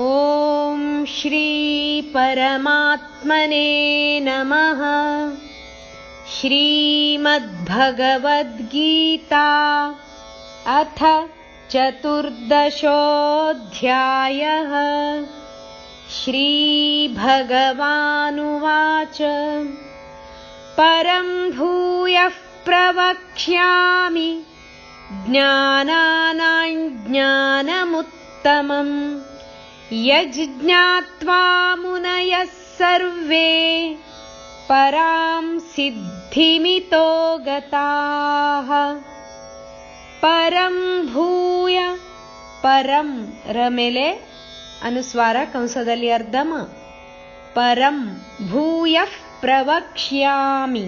ॐ श्रीपरमात्मने नमः। श्रीमद्भगवद्गीता अथ चतुर्दशोऽध्यायः। श्रीभगवानुवाच। परं भूयः प्रवक्ष्यामि ज्ञानानाञ्ज्ञानमुत्तमम् यज्ज्ञात्वा मुनयः सर्वे परां सिद्धिमितो गताः परं ಭೂಯ ಪರಂ ರ ಮೇಲೆ ಅನುಸ್ವಾರ ಕಂಸದಲ್ಲಿ ಅರ್ಧಮ ಪರಂ ಭೂಯ ಪ್ರವಕ್ಷ್ಯಾಮಿ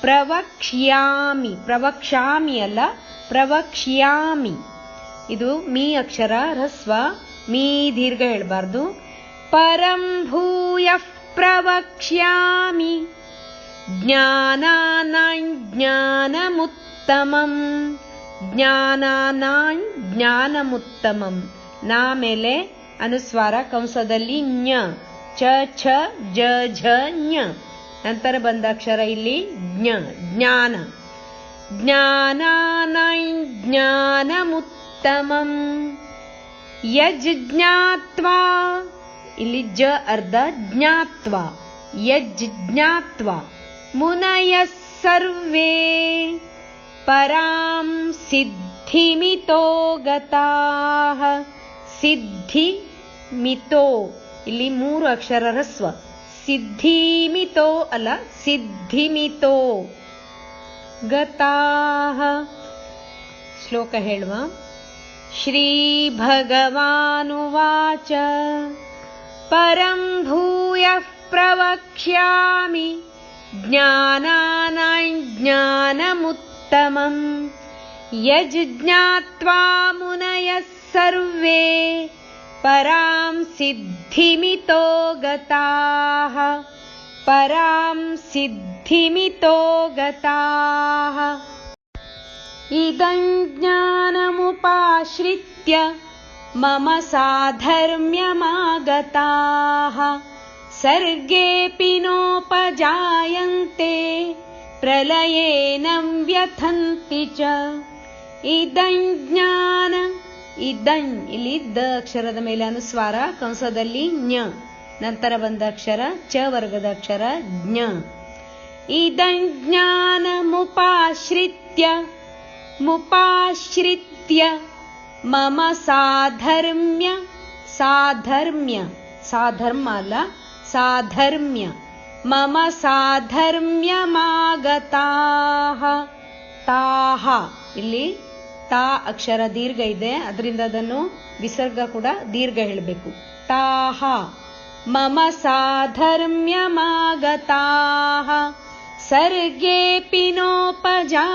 ಪ್ರವಕ್ಷ್ಯಾಮಿ ಪ್ರವಕ್ಷ್ಯಾಮಿ ಅಲ್ಲ ಪ್ರವಕ್ಷ್ಯಾಮಿ ಇದು ಮೀ ಅಕ್ಷರ ಹ್ರಸ್ವ ಮೀ ದೀರ್ಘ ಹೇಳಬಾರ್ದು. ಪರಂ ಭೂಯ ಪ್ರವಕ್ಷ್ಯಾಮಿ. ಜ್ಞಾನಾನಾಂ ಜ್ಞಾನಾನಾಂ ಜ್ಞಾನಮುತ್ತಮಂ. ನಾ ಮೇಲೆ ಅನುಸ್ವಾರ ಕಂಸದಲ್ಲಿ ಞ. ಚ, ಛ, ಜ, ಝ, ಞ. ನಂತರ ಬಂದ ಅಕ್ಷರ ಇಲ್ಲಿ ಜ್ಞ, ಜ್ಞಾನ. ಜ್ಞಾನಾನಾಂ ಜ್ಞಾನಮುತ್ತಮಂ. ಯಜ್ಜ್ಞಾತ್ವಾ ಇಲ್ಲಿ ಜ ಅರ್ಧ ಜ್ಞಾತ್ವ. ಯಜ್ಞಾತ್ವ ಮುನಯ ಸರ್ವೇ. ಪರಾಂ ಸಿದ್ಧಿಮಿತೋ ಗತಾಃ. ಸಿದ್ಧಿ ಮಿತೋ ಇಲ್ಲಿ ಮೂರು ಅಕ್ಷರ ಹ್ರಸ್ವ ಸಿದ್ಧಿಮಿತೋ ಅಲ್ಲ ಸಿದ್ಧಿಮಿತೋ. ಗತಾಃ. ಶ್ಲೋಕ ಹೇಳುವ. श्रीभगवानुवाच। परं भूयः प्रवक्ष्यामि ज्ञानानां ज्ञानमुत्तमम् यज्ज्ञात्वा मुनयः सर्वे परां सिद्धिमितो गताः। परां सिद्धिमितो गताः इदं ज्ञानमुपाश्रित्य मम साधर्म्यमागताः सर्गेऽपि नोपजायन्ते ಪ್ರಲಯೇನ ವ್ಯಥಂತಿ ಚ ಇದಂ ಜ್ಞಾನ ಇದಂ ಇಲ್ಲಿ ದ ಅಕ್ಷರದ ಮೇಲೆ ಅನುಸ್ವಾರ ಕಂಸದಲ್ಲಿ ಜ್ಞ ನಂತರ ಬಂದ ಅಕ್ಷರ ಚ ವರ್ಗದ ಅಕ್ಷರ ಜ್ಞ ಇದಂ ಜ್ಞಾನ ಮುಪಾಶ್ರಿತ್ಯ ಮಮ ಸಾಧರ್ಮ್ಯ ಸಾಧರ್ಮ್ಯ, ಸಾಧರ್ಮ ಅಲ್ಲ, ಸಾಧರ್ಮ್ಯ. ಮಮ ಸಾಧರ್ಮ್ಯಮಾಗತಾಹ. ತಾಹ. ಇಲ್ಲಿ ತಾ ಅಕ್ಷರ ದೀರ್ಘ ಇದೆ, ಅದರಿಂದ ಅದನ್ನು ವಿಸರ್ಗ ಕೂಡ ದೀರ್ಘ ಹೇಳಬೇಕು. ತಾಹ. ಮಮ ಸಾಧರ್ಮ್ಯಮಾಗತಾಹ. ಸರ್ಗೇಪಿ ನೋಪಜಾಯಂತೆ.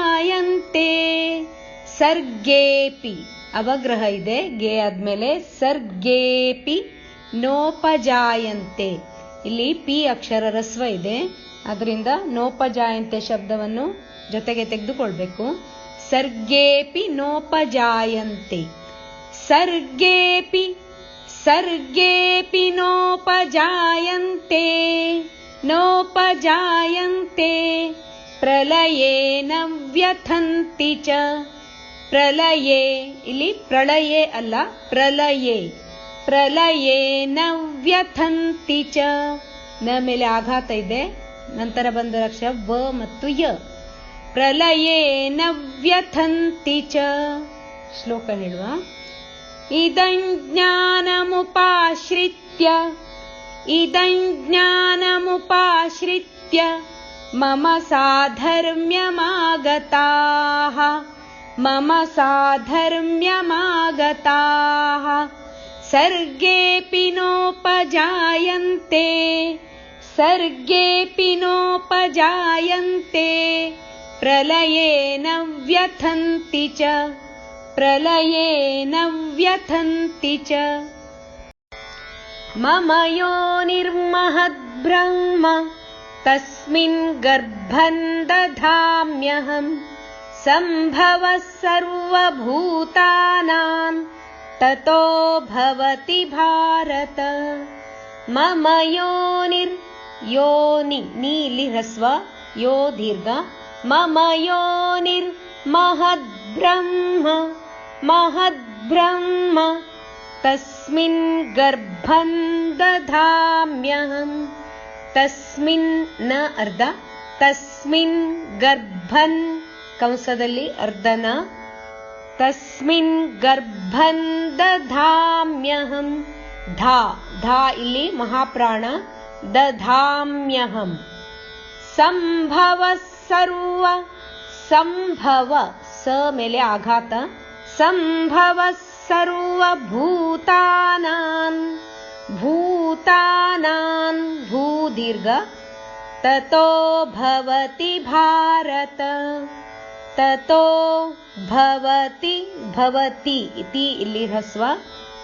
ಸರ್ಗೇಪಿ, ಅವಗ್ರಹ ಇದೆ. ಗೆ ಆದ್ಮೇಲೆ ಸರ್ಗೇಪಿ ನೋಪಜಾಯಂತೆ. ಇಲ್ಲಿ ಪಿ ಅಕ್ಷರ ರಸ್ವ ಇದೆ. ಅದರಿಂದ ನೋಪಜಾಯಂತೆ ಶಬ್ದವನ್ನು ಜೊತೆಗೆ ತೆಗೆದುಕೊಳ್ಬೇಕು. ಸರ್ಗೇಪಿ ನೋಪಜಾಯಂತೆ. ಸರ್ಗೇಪಿ ಸರ್ಗೇಪಿ ನೋಪಜಾಯಂತೆ. ನೋಪಜಾಯಂತೆ ಪ್ರಲಯೇನ ವ್ಯಥಂತಿ ಚ ಪ್ರಲಯೇ ಇಲ್ಲಿ ಪ್ರಳಯೇ ಅಲ್ಲ ಪ್ರಲಯೇ ಪ್ರಲಯೇನ ವ್ಯಥಂತಿ ಚ ನ ಮೇಲೆ ಆಘಾತ ಇದೆ ನಂತರ ಬಂದ ಅಕ್ಷರ ವ ಮತ್ತು ಯ ಪ್ರಲಯೇನ ವ್ಯಥಂತಿ ಚ ಶ್ಲೋಕ ಹೇಳುವ ಇದಂ ಜ್ಞಾನಮುಪಾಶ್ರಿತ್ಯ इदम् ज्ञानमुपाश्रित्य मम साधर्म्यमागताः। मम साधर्म्यमागताः। सर्गेऽपि नोपजायन्ते। सर्गेऽपि नोपजायन्ते। प्रलये न व्यथन्ति च। प्रलये न व्यथन्ति च। मम योनिर्महद्ब्रह्म तस्मिन् गर्भम् दधाम्यहम् सम्भवः सर्वभूतानाम् ततो भवति भारत। मम योनिर् योनि यो दीर्घ। मम योनिर्महद्ब्रह्म महद्ब्रह्म तस्मिन् गर्भं दधाम्यहम् तस्मिन् न अर्ध तस्मिन् गर्भन् ಕಂಸದಲ್ಲಿ ಅರ್ಧನ ತಸ್ಮಿನ್ ಗರ್ಭನ್ ದಧಾಮ್ಯಹಂ ಧಾ ಧಾ ಇಲ್ಲಿ ಮಹಾಪ್ರಾಣ ದಧಾಮ್ಯಹಂ ಸಂಭವ ಸರ್ವ ಸಂಭವ ಸ ಮೇಲೆ ಆಘಾತ ಸಂಭವ ಸರ್ವ ಭೂತಾನಾನ್ ಭೂತಾನಾನ್ ಭೂ ದೀರ್ಘ ततो भवति भारत ततो ಭವತಿ ಭವತಿ ಇತಿ ಇಲ್ಲಿ ಹ್ರಸ್ವ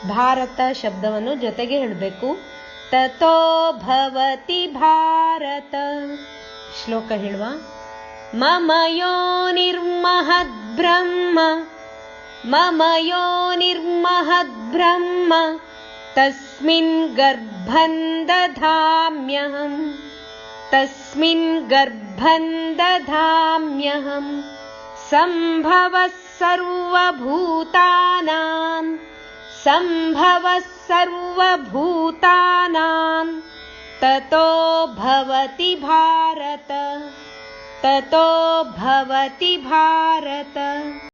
ಭಾರತ ಶಬ್ದವನ್ನು ಜೊತೆಗೆ ಹೇಳಬೇಕು ತಥೋ ಭವತಿ ಭಾರತ ಶ್ಲೋಕ ಹೇಳುವ ಮಮ मम यो निर्महद्ब्रह्म तस्मिन् गर्भं दधाम्यहम् तस्मिन् गर्भं दधाम्यहम् सम्भवः सर्वभूतानाम् सम्भवः सर्वभूतानाम् ततो भवति भारत। ततो भवति भारत।